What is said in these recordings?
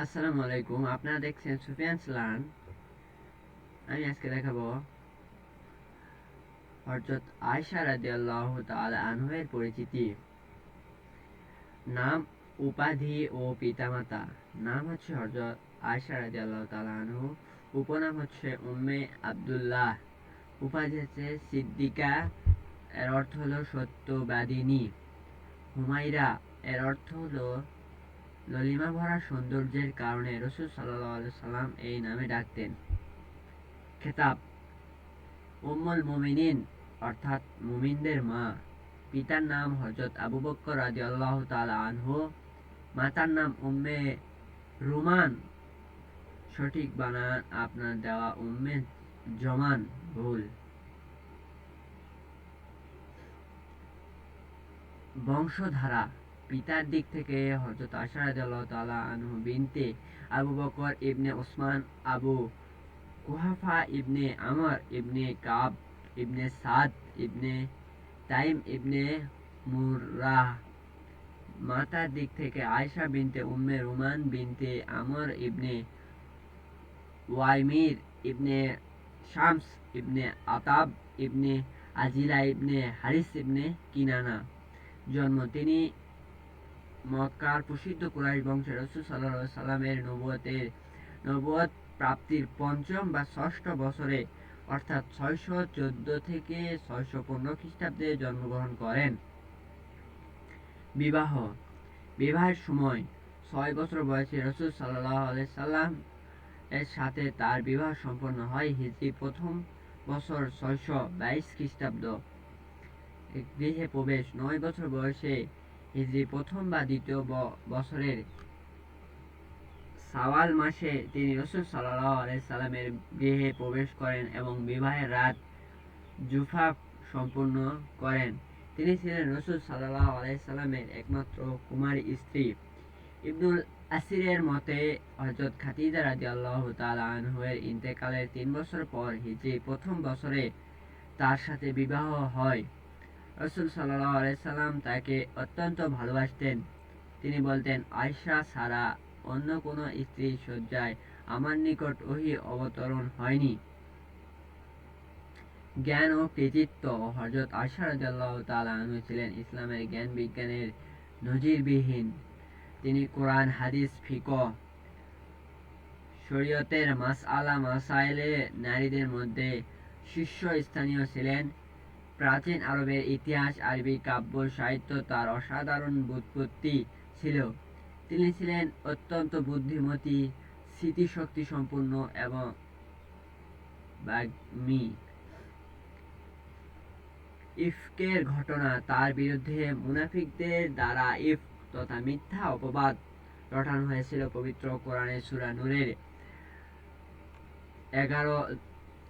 আসসালামু আলাইকুম, আপনারা দেখছেন সুফিয়ানস লার্ন আমি আজকে দেখাবো হযরত আয়েশা রাদিয়াল্লাহু তাআলা আনহুয়ের পরিচিতি। নাম উপাধি ও পিতামাতা। নাম হচ্ছে হযরত আয়েশা রাদিয়াল্লাহু তাআলা আনহু। উপনাম হচ্ছে উম্মে আব্দুল্লাহ। উপাধি হচ্ছে সিদ্দিকা, এর অর্থ হলো সত্যবাদিনী। হুমাইরা এর অর্থ হলো ললিমা ভরা সৌন্দর্যের কারণে রসুল সাল্লাহ সাল্লাম এই নামে ডাকতেন। খেতাব, উম্মুল মুমিনিন, অর্থাৎ মুমিনদের মা, পিতার নাম হজরত আবু বক্কর রাজি আল্লাহ আনহু, মাতার নাম উম্মে রুমান, সঠিক বানান আপনার দেওয়া উম্মে জমান, ভুল। বংশধারা পিতার দিক থেকে হযরত আশা রাদিয়াল্লাহু তাআলা আনহু বিনতে আবু বকর ইবনে ওসমান, আবু কুহাফা ইবনে আমর ইবনে কাব ইবনে সাদ ইবনে তাইম ইবনে মুরাহ মাতার দিক থেকে আয়সা বিনতে উম্মে রুমান বিনতে আমর ইবনে ওয়াইমির ইবনে শামস ইবনে আতাব ইবনে আজিলা ইবনে হারিস ইবনে কিনানা জন্ম। তিনি মক্কার প্রসিদ্ধ কুরাইশ বংশের রসুল সাল্লাহ সাল্লামের নবুয়তের নবুয়ত প্রাপ্তির পঞ্চম বা ষষ্ঠ বছরে, অর্থাৎ ছয়শো চোদ্দ থেকে ছয়শো পনেরো খ্রিস্টাব্দে জন্মগ্রহণ করেন। বিবাহ, বিবাহের সময় ছয় বছর বয়সে রসুল সাল্লাহ সাল্লাম এর সাথে তার বিবাহ সম্পন্ন হয় হিজরি প্রথম বছর ছয়শো বাইশ খ্রিস্টাব্দ। গৃহে প্রবেশ, নয় বছর বয়সে হিজরি প্রথম বা দ্বিতীয় বছরের সাওয়াল মাসে তিনি রসুল সাল্লাহ সাল্লামের গৃহে প্রবেশ করেন এবং বিবাহের রাত জুফা সম্পূর্ণ করেন। তিনি ছিলেন রসুল সাল্লাহ আলাইসাল্লামের একমাত্র কুমারী স্ত্রী। ইবনুল আসিরের মতে হজরত খাতিজা রাজি আল্লাহ তালের ইন্তেকালের তিন বছর পর হিজরি প্রথম বছরে তার সাথে বিবাহ হয়। রসুল সাল্লাহ আলাইসাল্লাম তাকে অত্যন্ত ভালোবাসতেন। তিনি বলতেন আয়সা ছাড়া অন্য কোনো স্ত্রী শয্যায় আমার নিকট ওহি অবতরণ হয়নি। জ্ঞান ও কৃতিত্ব হজরত আশা রাজাল্লাহ তালু ছিলেন ইসলামের জ্ঞান বিজ্ঞানের নজিরবিহীন। তিনি কোরআন, হাদিস ফিক শরীয়তের মাস আলা মাসাইলে নারীদের মধ্যে শীর্ষস্থানীয় ছিলেন। প্রাচীন আরবের ইতিহাস, আরবি কাব্য, সাহিত্য তার অসাধারণ বুৎপত্তি ছিল। তিনি ছিলেন অত্যন্ত বুদ্ধিমতী, স্মৃতিশক্তি সম্পূর্ণ এবং বাগ্মী। ইফকের ঘটনা তার বিরুদ্ধে মুনাফিকদের দ্বারা ইফ তথা মিথ্যা অপবাদ রটানো হয়েছিল পবিত্র কোরআনের সুরা নূরের এগারো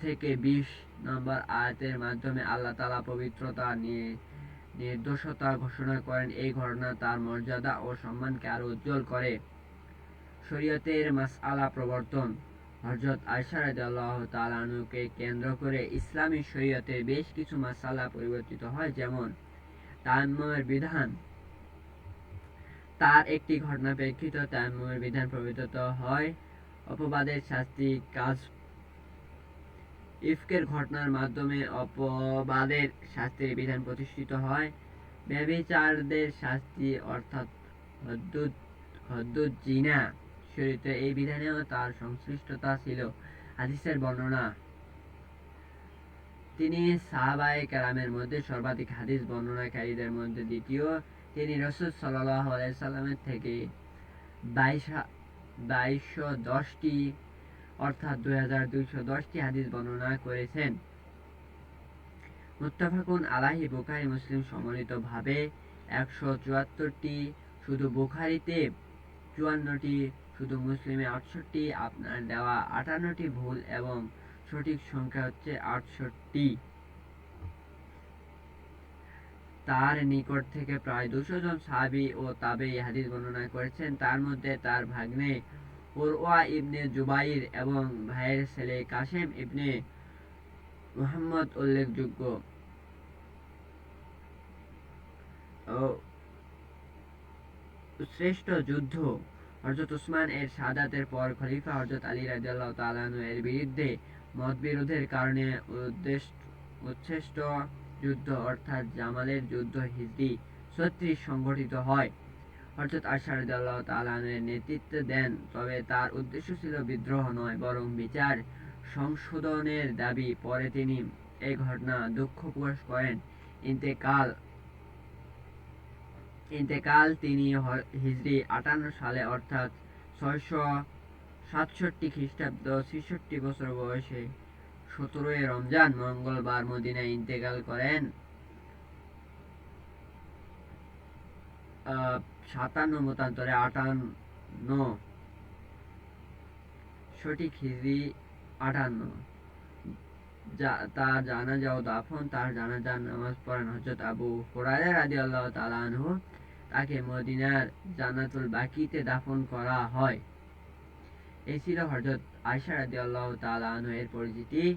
থেকে বিশ নম্বর আয়াতের মাধ্যমে আল্লাহ তালা পবিত্রতা নিয়ে নির্দোষতা ঘোষণা করেন। এই ঘটনা তার মর্যাদা ও সম্মানকে আরও উজ্জ্বল করে। শরীয়তের মাসআলা প্রবর্তন। হজরত আয়সা কেন্দ্র করে ইসলামী শরীয়তে বেশ কিছু মাসালা পরিবর্তিত হয়, যেমন তায়াম্মুমের বিধান। তার একটি ঘটনা প্রেক্ষিত তায়াম্মুমের বিধান প্রবর্তিত হয়। অপবাদের শাস্তি, কাজ ইফকের ঘটনার মাধ্যমে অপবাদের শাস্তির বিধান প্রতিষ্ঠিত হয়। ব্যবিচারদের শাস্তি অর্থাৎ হদ্দুদ হদ্দুদ জিনা শরীরে এই বিধানেও তার সংশ্লিষ্টতা ছিল। হাদিসের বর্ণনা, তিনি সাহাবায়ে কেরামের মধ্যে সর্বাধিক হাদিস বর্ণনাকারীদের মধ্যে দ্বিতীয়। তিনি রসুল সাল্লাহ আলাইসাল্লামের থেকে বাইশ, বাইশশো দশটি অর্থাৎ দুই দশটি হাদিস বর্ণনা করেছেন। মুত্তাফাকুন আলাহি বুখারি মুসলিম ভাবে একশো চুয়াত্তরটি শুধু বুখারিতে, চুয়ান্নটি শুধু মুসলিমে, আটষট্টি আপনার দেওয়া আটান্নটি ভুল এবং সঠিক সংখ্যা হচ্ছে আটষট্টি। তার নিকট থেকে প্রায় দুশো জন সাহাবি ও তাবে হাদিস বর্ণনা করেছেন। তার মধ্যে তার ভাগ্নে উরওয়া ইবনে জুবাইর এবং ভাইয়ের ছেলে কাসেম ইবনে মুহাম্মদ উল্লেখযোগ্য। শ্রেষ্ঠ যুদ্ধ হজরত উসমান এর শাহাদাতের পর খলিফা হজরত আলী রাদিয়াল্লাহু তাআলা আনহু এর বিরুদ্ধে মতবিরোধের কারণে উচ্ছেষ্ট যুদ্ধ অর্থাৎ জামালের যুদ্ধ হিজরি ছত্রিশ সংগঠিত হয়। হজরত আশা রাদিয়াল্লাহু তাআলা নেতৃত্ব দেন। তবে তার উদ্দেশ্য ছিল বিদ্রোহ নয়, বরং বিচার। সংশোধনের দাবি পরে তিনি এই ঘটনা দুঃখ প্রকাশ করেন। ইন্তেকাল ইন্তেকাল তিনি হ- হিজরি আটান্ন সালে, অর্থাৎ ছয়শো সাতষট্টি খ্রিস্টাব্দ ছেষট্টি বছর বয়সে সতেরোই রমজান, মঙ্গলবার মদিনায় ইন্তেকাল করেন। সাতান্ন মতান্তরে আটান্ন। সঠিক হিজরি আটান্ন। যা- তার জানাজা ও দাফন, তার জানাজার নামাজ পড়ান হজরত আবু হুরায়রা রাদিয়াল্লাহু তাআলা আনহু তাকে মদিনার জান্নাতুল বাকিতে দাফন করা হয়। এই ছিল হজরত আয়সা রাদিয়াল্লাহু তাআলা আনহু এর পরিচিতি।